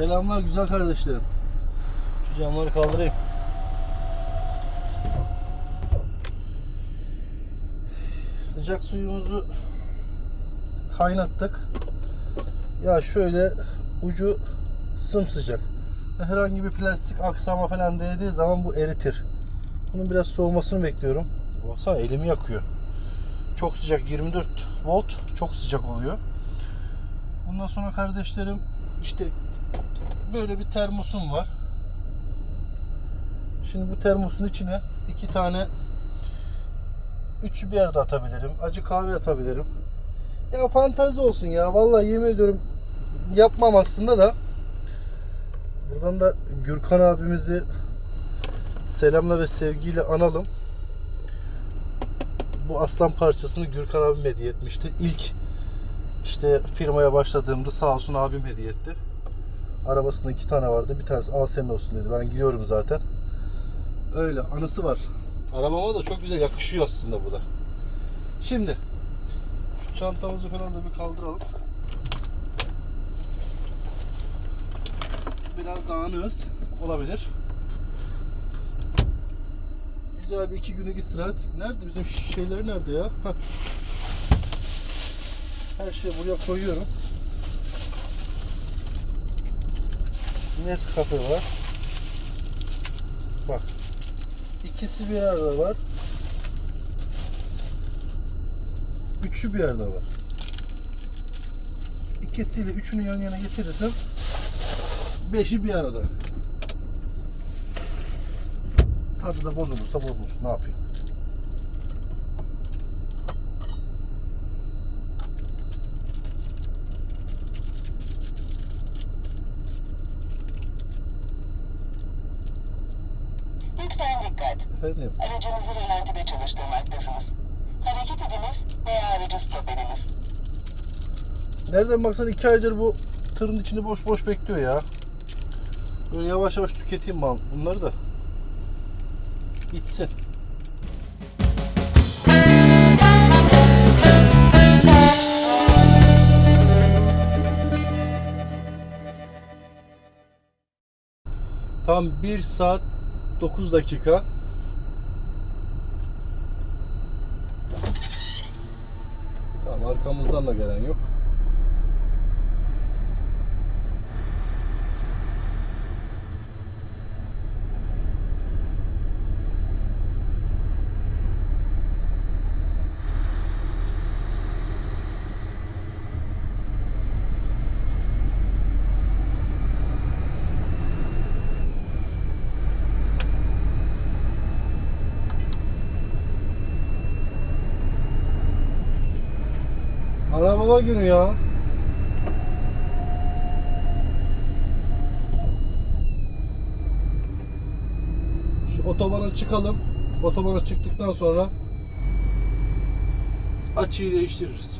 Selamlar güzel kardeşlerim. Şu camları kaldırayım. Sıcak suyumuzu kaynattık. Ya şöyle ucu sımsıcak. Herhangi bir plastik aksama falan değdiği zaman bu eritir. Bunun biraz soğumasını bekliyorum. Baksana elimi yakıyor. Çok sıcak 24 volt çok sıcak oluyor. Bundan sonra kardeşlerim işte böyle bir termosum var. Şimdi bu termosun içine iki tane üçü bir yerde atabilirim. Acı kahve atabilirim. Ya fantezi olsun ya. Vallahi yemin ediyorum yapmam aslında da. Buradan da Gürkan abimizi selamla ve sevgiyle analım. Bu aslan parçasını Gürkan abim hediye etmişti. İlk işte firmaya başladığımda sağ olsun abim hediye etti. Arabasında iki tane vardı. Bir tanesi al senin olsun dedi. Ben gidiyorum zaten. Öyle anısı var. Arabama da çok güzel yakışıyor aslında bu da. Şimdi şu çantamızı falan da bir kaldıralım. Biraz dağınığız. Olabilir. Güzel bir iki günlük istirahat. Nerede bizim şeyleri nerede ya? Her şeyi buraya koyuyorum. Nescafe var. Bak. İkisi bir arada var. Üçü bir arada var. İkisiyle üçünü yan yana getirirsem beşi bir arada. Tadı da bozulursa bozulsun. Ne yapayım? Nereden baksan iki aydır bu tırın içinde boş boş bekliyor ya. Böyle yavaş yavaş tüketeyim ben bunları da. Gitsin. Tam 1 saat 9 dakika. Tamam arkamızdan da gelen yok. Baba günü ya. Şu otobana çıkalım. Otobana çıktıktan sonra açıyı değiştiririz.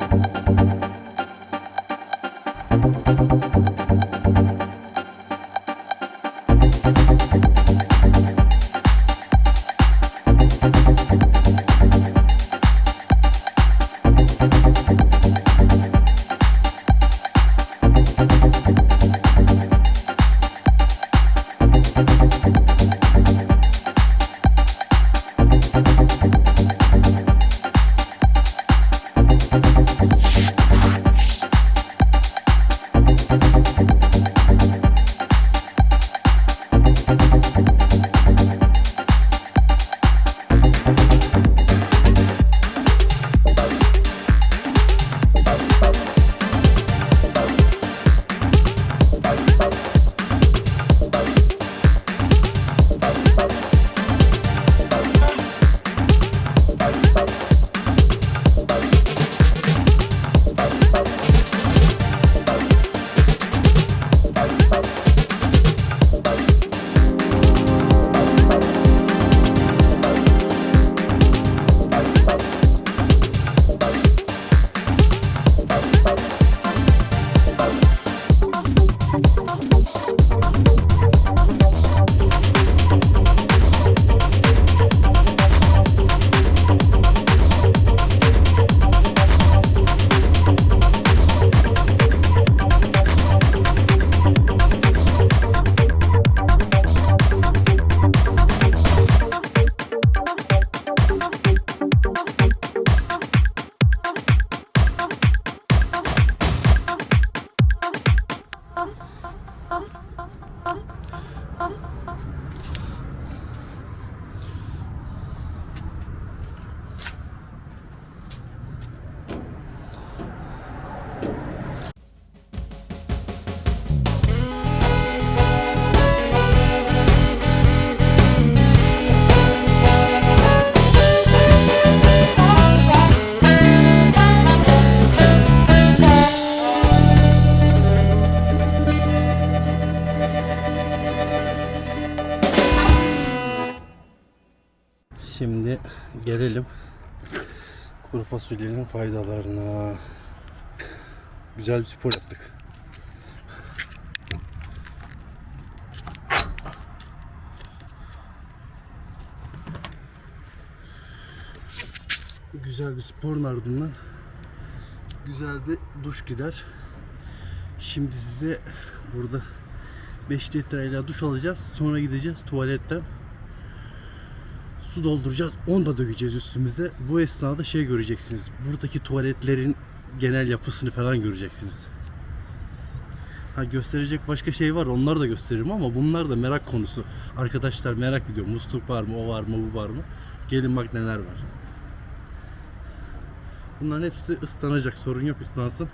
Gelelim kuru fasulyenin faydalarına. Güzel bir spor yaptık. Güzel bir sporun ardından güzel bir duş gider. Şimdi size burada 5 litreyle duş alacağız. Sonra gideceğiz tuvaletten su dolduracağız. Onu da dökeceğiz üstümüze. Bu esnada şey göreceksiniz. Buradaki tuvaletlerin genel yapısını falan göreceksiniz. Ha gösterecek başka şey var. Onları da gösteririm ama bunlar da merak konusu. Arkadaşlar merak ediyor. Musluk var mı? O var mı? Bu var mı? Gelin bak neler var. Bunların hepsi ıslanacak. Sorun yok ıslansın.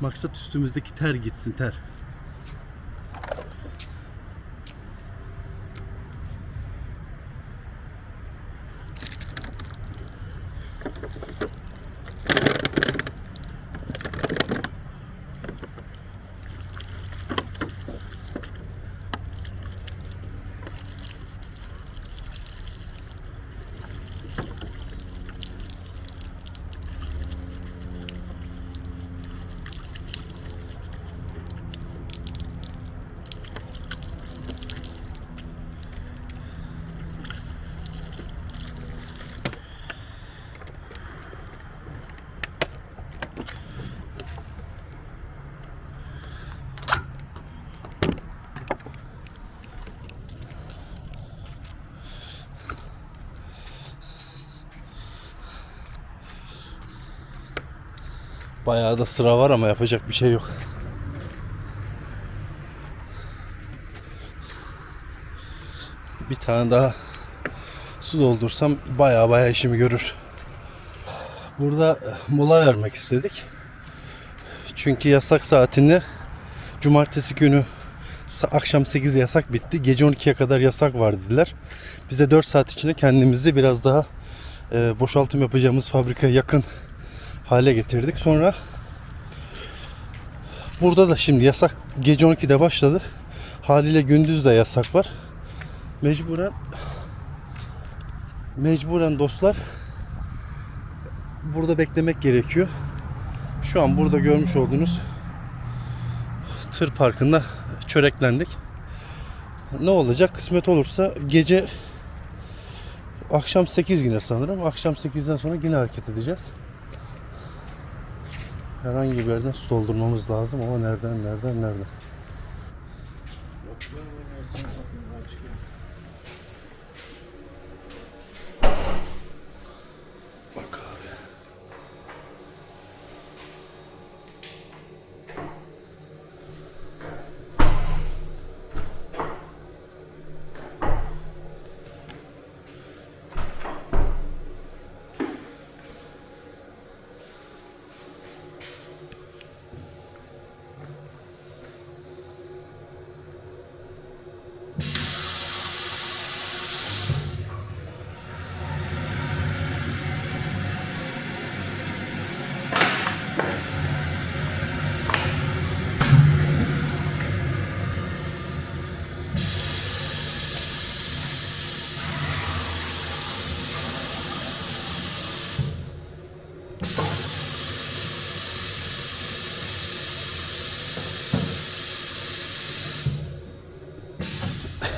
Maksat üstümüzdeki ter gitsin ter. Bayağı da sıra var ama yapacak bir şey yok. Bir tane daha su doldursam bayağı bayağı işimi görür. Burada mola vermek istedik. Çünkü yasak saatinde cumartesi günü akşam 8 yasak bitti. Gece 12'ye kadar yasak var dediler. Bize 4 saat içinde kendimizi biraz daha e, boşaltım yapacağımız fabrikaya yakın hale getirdik. Sonra burada da şimdi yasak gece 12'de başladı. Haliyle gündüz de yasak var. Mecburen mecburen dostlar burada beklemek gerekiyor. Şu an burada görmüş olduğunuz tır parkında çöreklendik. Ne olacak? Kısmet olursa gece akşam 8 yine sanırım. Akşam 8'den sonra yine hareket edeceğiz. Herhangi bir yerden su doldurmamız lazım ama nereden nereden nereden?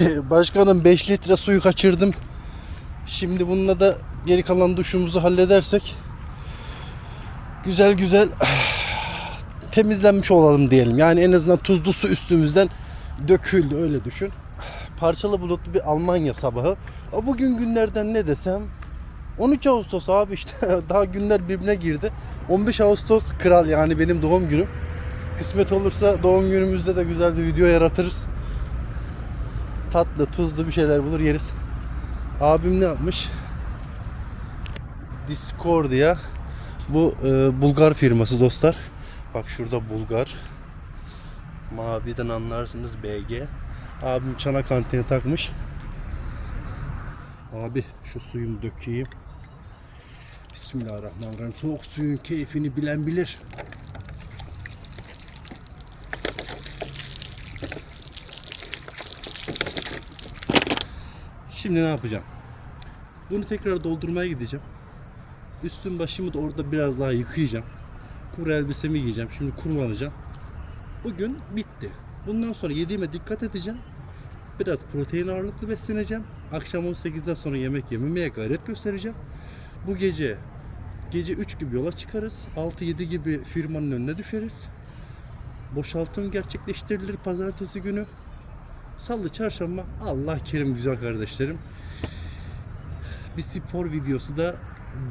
Başkanım 5 litre suyu kaçırdım. Şimdi bununla da geri kalan duşumuzu halledersek güzel güzel temizlenmiş olalım diyelim. Yani en azından tuzlu su üstümüzden döküldü öyle düşün. Parçalı bulutlu bir Almanya sabahı. Bugün günlerden ne desem 13 Ağustos abi işte daha günler birbirine girdi. 15 Ağustos kral yani benim doğum günüm. Kısmet olursa doğum günümüzde de güzel bir video yaratırız tatlı tuzlu bir şeyler bulur yeriz. Abim ne yapmış? Discordia. Bu e, Bulgar firması dostlar. Bak şurada Bulgar. Maviden anlarsınız BG. Abim çana kantini takmış. Abi şu suyumu dökeyim. Bismillahirrahmanirrahim. Soğuk suyun keyfini bilen bilir. Şimdi ne yapacağım? Bunu tekrar doldurmaya gideceğim. Üstüm başımı da orada biraz daha yıkayacağım. Kuru elbisemi giyeceğim. Şimdi kurulanacağım. Bugün bitti. Bundan sonra yediğime dikkat edeceğim. Biraz protein ağırlıklı besleneceğim. Akşam 18'den sonra yemek yememeye gayret göstereceğim. Bu gece gece 3 gibi yola çıkarız. 6-7 gibi firmanın önüne düşeriz. Boşaltım gerçekleştirilir pazartesi günü. Salı, çarşamba Allah kerim güzel kardeşlerim. Bir spor videosu da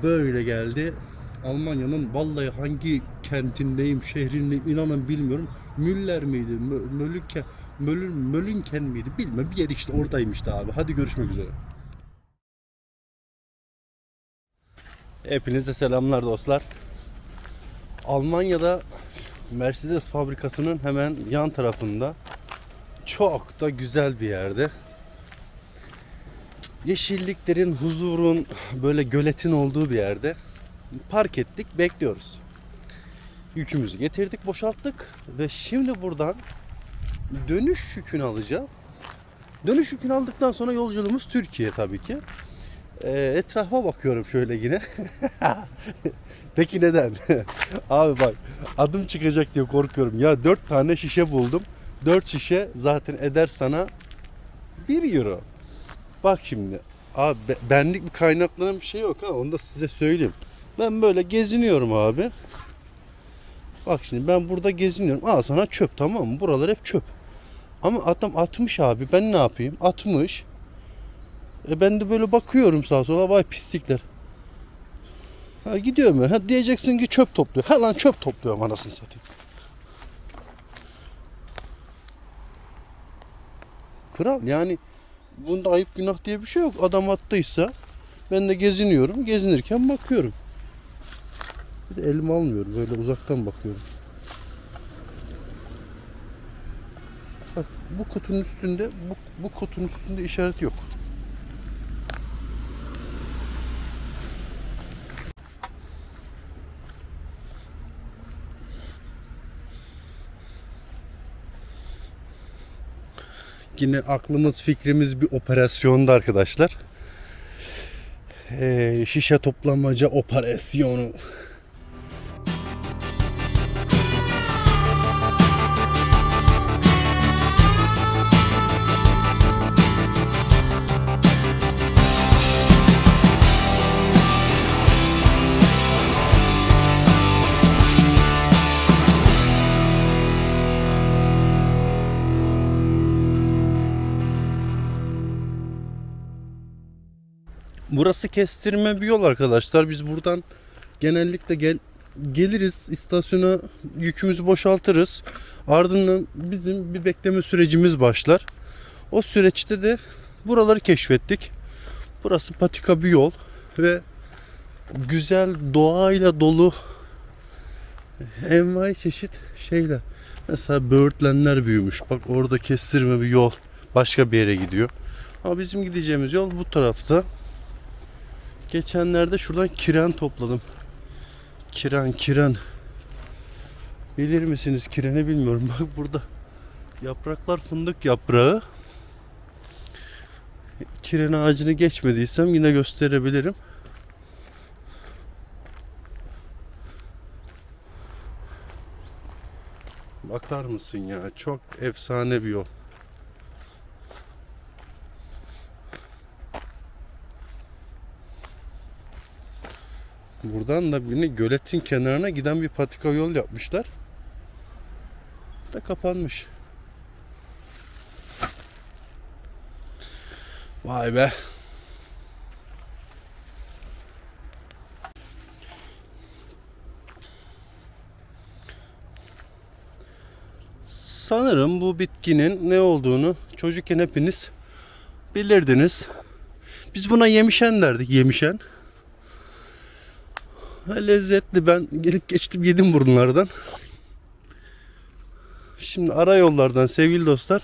böyle geldi. Almanya'nın vallahi hangi kentindeyim, şehrindeyim inanın bilmiyorum. Müller miydi? Mö- Mölünken, Mölün, Mölünken miydi? Bilmem bir yer işte oradaymıştı abi. Hadi görüşmek üzere. Hepinize selamlar dostlar. Almanya'da Mercedes fabrikasının hemen yan tarafında çok da güzel bir yerde. Yeşilliklerin, huzurun, böyle göletin olduğu bir yerde park ettik, bekliyoruz. Yükümüzü getirdik, boşalttık ve şimdi buradan dönüş yükünü alacağız. Dönüş yükünü aldıktan sonra yolculuğumuz Türkiye tabii ki. Ee, etrafa bakıyorum şöyle yine. Peki neden? Abi bak adım çıkacak diye korkuyorum. Ya dört tane şişe buldum. 4 şişe zaten eder sana 1 euro. Bak şimdi. Abi be- benlik bir kaynaklarım bir şey yok ha onu da size söyleyeyim. Ben böyle geziniyorum abi. Bak şimdi ben burada geziniyorum. Al sana çöp tamam mı? Buralar hep çöp. Ama adam atmış abi. Ben ne yapayım? Atmış. E ben de böyle bakıyorum sağa sola. Vay pislikler. Ha gidiyorum ya. Ha diyeceksin ki çöp topluyor. Ha lan çöp topluyorum anasını satayım. Kral yani bunda ayıp günah diye bir şey yok. Adam attıysa ben de geziniyorum. Gezinirken bakıyorum. Bir de elimi almıyorum. Böyle uzaktan bakıyorum. Bak bu kutunun üstünde bu, bu kutunun üstünde işaret yok. Yine aklımız fikrimiz bir operasyonda arkadaşlar. Ee, şişe toplamaca operasyonu. Burası kestirme bir yol arkadaşlar. Biz buradan genellikle gel geliriz istasyona yükümüzü boşaltırız. Ardından bizim bir bekleme sürecimiz başlar. O süreçte de buraları keşfettik. Burası patika bir yol ve güzel doğayla dolu envai çeşit şeyler. Mesela böğürtlenler büyümüş. Bak orada kestirme bir yol başka bir yere gidiyor. Ama bizim gideceğimiz yol bu tarafta. Geçenlerde şuradan kiren topladım. Kiren, kiren. Bilir misiniz kireni bilmiyorum. Bak burada yapraklar fındık yaprağı. Kiren ağacını geçmediysem yine gösterebilirim. Bakar mısın ya? Çok efsane bir yol. Buradan da bir göletin kenarına giden bir patika yol yapmışlar. Da kapanmış. Vay be. Sanırım bu bitkinin ne olduğunu çocukken hepiniz bilirdiniz. Biz buna yemişen derdik, yemişen. Lezzetli. Ben gelip geçtim yedim bunlardan. Şimdi ara yollardan sevgili dostlar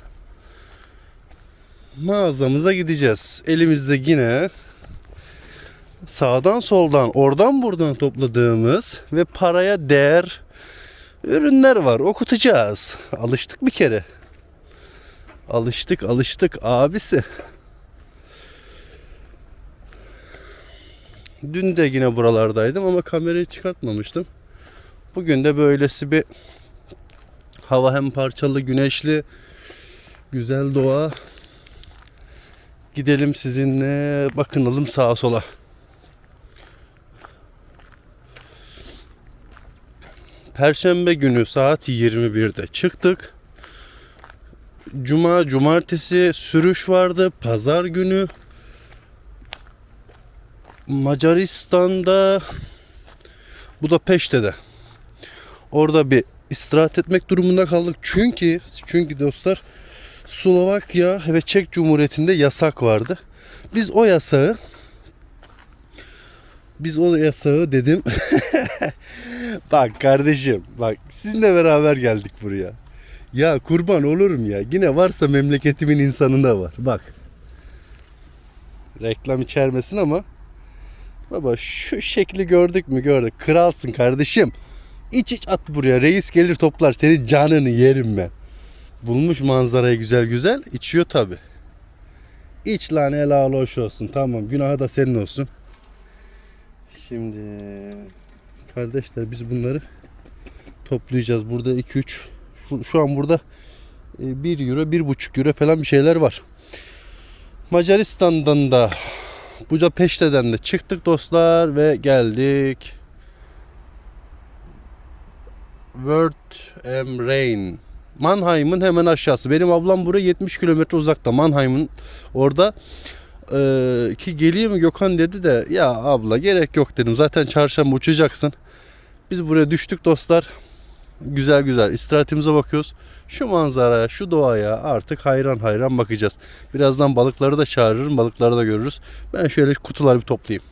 mağazamıza gideceğiz. Elimizde yine sağdan soldan oradan buradan topladığımız ve paraya değer ürünler var. Okutacağız. Alıştık bir kere. Alıştık alıştık abisi. Dün de yine buralardaydım ama kamerayı çıkartmamıştım. Bugün de böylesi bir hava hem parçalı, güneşli, güzel doğa. Gidelim sizinle bakınalım sağa sola. Perşembe günü saat 21'de çıktık. Cuma, cumartesi sürüş vardı. Pazar günü Macaristan'da Budapeşte'de orada bir istirahat etmek durumunda kaldık. Çünkü çünkü dostlar Slovakya ve Çek Cumhuriyeti'nde yasak vardı. Biz o yasağı biz o yasağı dedim. bak kardeşim bak sizinle beraber geldik buraya. Ya kurban olurum ya. Yine varsa memleketimin insanında var. Bak. Reklam içermesin ama Baba şu şekli gördük mü gördük. Kralsın kardeşim. İç iç at buraya. Reis gelir toplar. Senin canını yerim ben. Bulmuş manzarayı güzel güzel. içiyor tabi. İç lan helal hoş olsun. Tamam günahı da senin olsun. Şimdi kardeşler biz bunları toplayacağız. Burada 2-3 şu, şu an burada 1 euro 1,5 euro falan bir şeyler var. Macaristan'dan da Budapeşte'den de çıktık dostlar ve geldik. Word am Rain. Mannheim'ın hemen aşağısı. Benim ablam buraya 70 kilometre uzakta. Mannheim'ın orada ee, ki geliyor mu Gökhan dedi de ya abla gerek yok dedim. Zaten çarşamba uçacaksın. Biz buraya düştük dostlar. Güzel güzel istirahatimize bakıyoruz. Şu manzaraya, şu doğaya artık hayran hayran bakacağız. Birazdan balıkları da çağırırım, balıkları da görürüz. Ben şöyle kutuları bir toplayayım.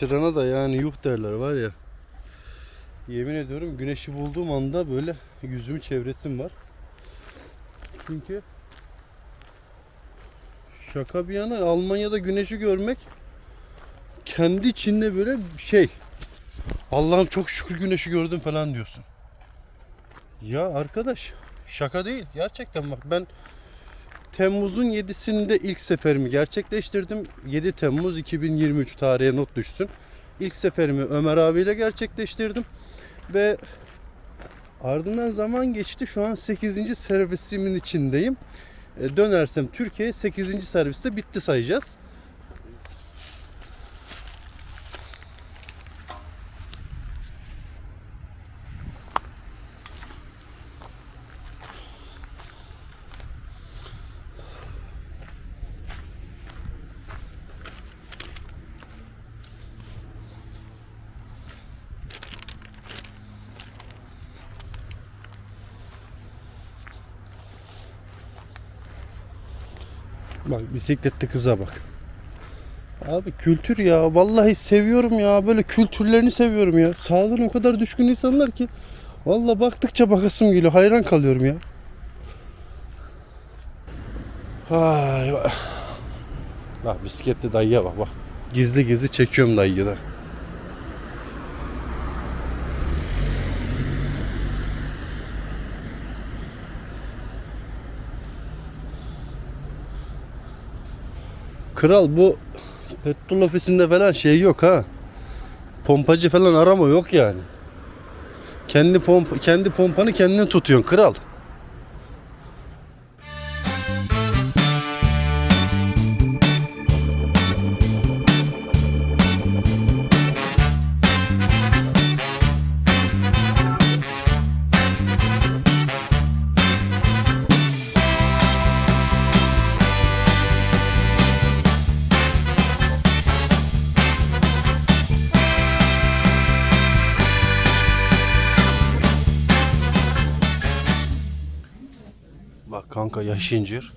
Kaçırana da yani yuh derler var ya. Yemin ediyorum güneşi bulduğum anda böyle yüzümü çevresim var. Çünkü şaka bir yana Almanya'da güneşi görmek kendi içinde böyle şey Allah'ım çok şükür güneşi gördüm falan diyorsun. Ya arkadaş şaka değil gerçekten bak ben Temmuz'un 7'sinde ilk seferimi gerçekleştirdim. 7 Temmuz 2023 tarihe not düşsün. İlk seferimi Ömer abiyle gerçekleştirdim. Ve ardından zaman geçti. Şu an 8. servisimin içindeyim. E, dönersem Türkiye 8. serviste bitti sayacağız. Bak bisikletli kıza bak. Abi kültür ya. Vallahi seviyorum ya. Böyle kültürlerini seviyorum ya. Sağlığına o kadar düşkün insanlar ki. Vallahi baktıkça bakasım geliyor. Hayran kalıyorum ya. Ay vay. Bak bisikletli dayıya bak bak. Gizli gizli çekiyorum dayıyı da. Kral bu petrol ofisinde falan şey yok ha. Pompacı falan arama yok yani. Kendi pomp kendi pompanı kendin tutuyorsun kral. İncir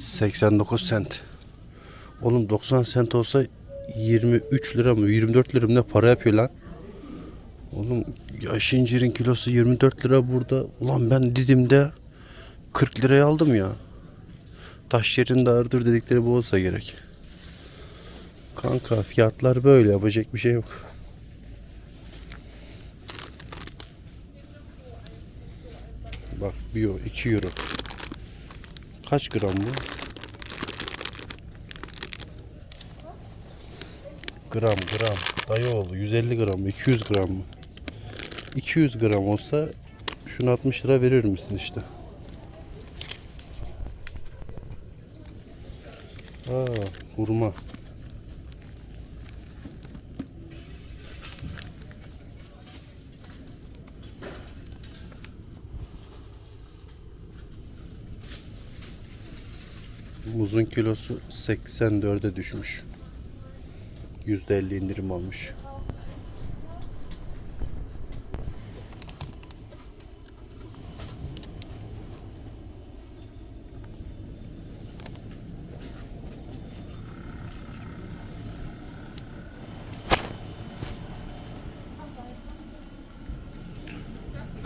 89 sent. Oğlum 90 sent olsa 23 lira mı 24 lira mı ne para yapıyor lan? Oğlum yaş incirin kilosu 24 lira burada. Ulan ben Didim'de 40 liraya aldım ya. Taş yerinde ağırdır dedikleri bu olsa gerek. Kanka fiyatlar böyle yapacak bir şey yok. Bak 1 euro, 2 euro. Kaç gram bu? Gram gram. Dayı oldu. 150 gram mı? 200 gram mı? 200 gram olsa şunu 60 lira verir misin işte? Aa, hurma. Muzun kilosu 84'e düşmüş. %50 indirim almış.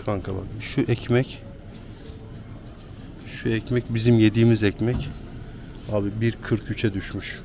Kanka bak şu ekmek şu ekmek bizim yediğimiz ekmek. Abi 1.43'e düşmüş.